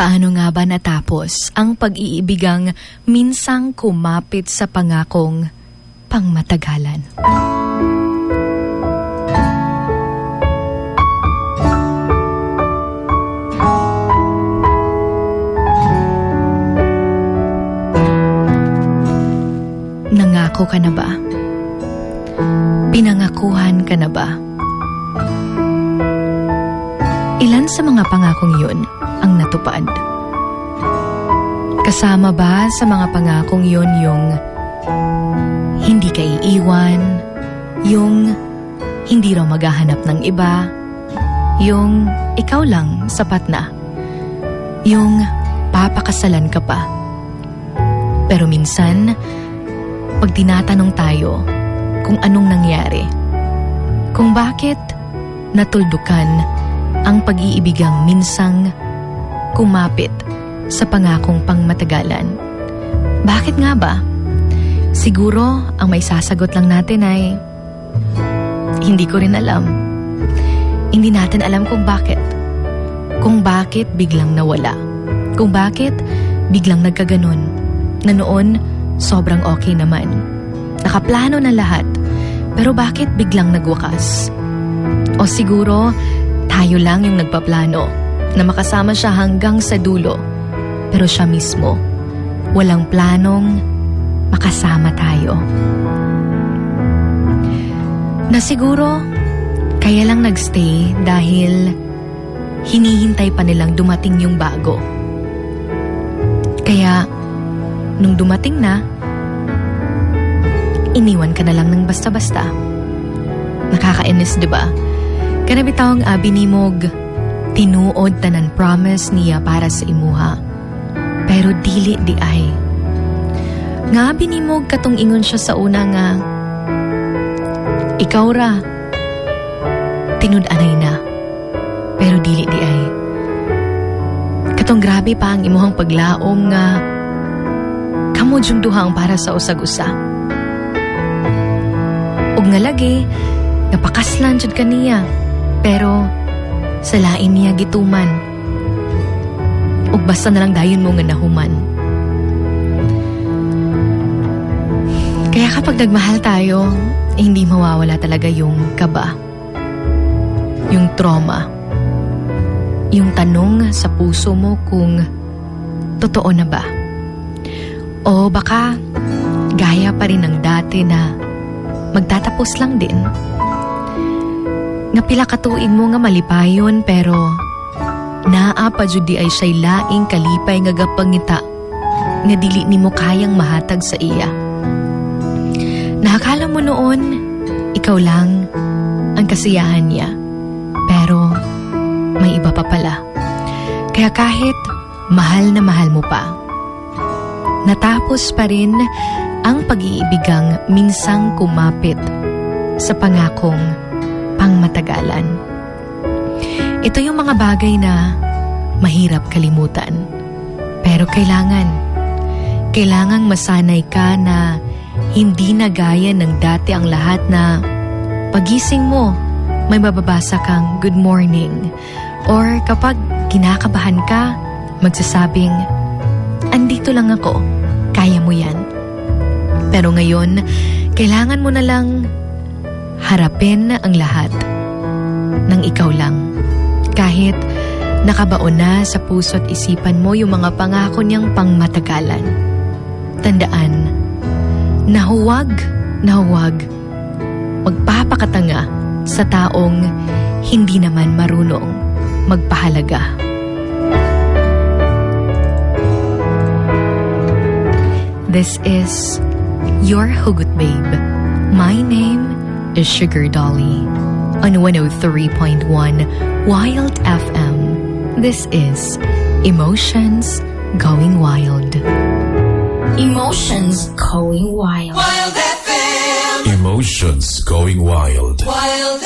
Paano nga ba natapos ang pag-iibigang minsang kumapit sa pangakong pangmatagalan? Nangako ka na ba? Pinangakuhan ka na ba? Ilan sa mga pangakong yun ang natupad? Kasama ba sa mga pangakong yun yung hindi ka iiwan, yung hindi raw maghahanap ng iba, yung ikaw lang sapat na, yung papakasalan ka pa. Pero minsan, pag tinatanong tayo kung anong nangyari, kung bakit natuldukan ang pag-iibigang minsang kumapit sa pangakong pangmatagalan. Bakit nga ba? Siguro ang may sasagot lang natin ay hindi ko rin alam. Hindi natin alam kung bakit. Kung bakit biglang nawala. Kung bakit biglang nagkaganon. Na noon, sobrang okay naman. Nakaplano na lahat. Pero bakit biglang nagwakas? O siguro, tayo lang yung nagpaplano na makasama siya hanggang sa dulo. Pero siya mismo, walang planong makasama tayo. Na siguro, kaya lang nagstay dahil hinihintay pa nilang dumating yung bago. Kaya, nung dumating na, iniwan ka na lang ng basta-basta. Nakakainis, di ba? Kana bitawang abi ni tinuod tanan promise niya para sa imuha. Pero dili di ay. Nga abi ni Mog katong ingon siya sa una nga, ikaw ra, tinud-anay na. Pero dili di ay. Katong grabe pa ang imuhang paglaom nga, kamo jung duhang para sa usag-usa. Ug nga lagi, napakaslan jud kaniya. Pero sa lain niya gituman. Ug basta na lang dayon mo nga nahuman. Kaya kapag nagmahal tayo, eh, hindi mawawala talaga yung kaba. Yung trauma. Yung tanong sa puso mo kung totoo na ba. O baka gaya pa rin ng dati na magtatapos lang din. Nga pila katuig mo nga malipayon pero naa pa jud di ay siya'y laing kalipay nga gapangita nga dili nimo kayang mahatag sa iya. Nakakala mo noon, ikaw lang ang kasiyahan niya. Pero may iba pa pala. Kaya kahit mahal na mahal mo pa, natapos pa rin ang pag-iibigang minsang kumapit sa pangakong pangmatagalan. Ito yung mga bagay na mahirap kalimutan. Pero kailangan, kailangang masanay ka na hindi na gaya ng dati ang lahat na pagising mo, may mababasa kang good morning. Or kapag kinakabahan ka, magsasabing, andito lang ako, kaya mo yan. Pero ngayon, kailangan mo na lang harapin ang lahat ng ikaw lang. Kahit nakabaon na sa puso't isipan mo yung mga pangako niyang pangmatagalan. Tandaan, na huwag, na huwag magpapakatanga sa taong hindi naman marunong magpahalaga. This is your Hugot Babe. My name is Sugar Dolly. On 103.1 Wild FM. This is Emotions Going Wild. Emotions going wild. Wild FM. Emotions going wild. Wild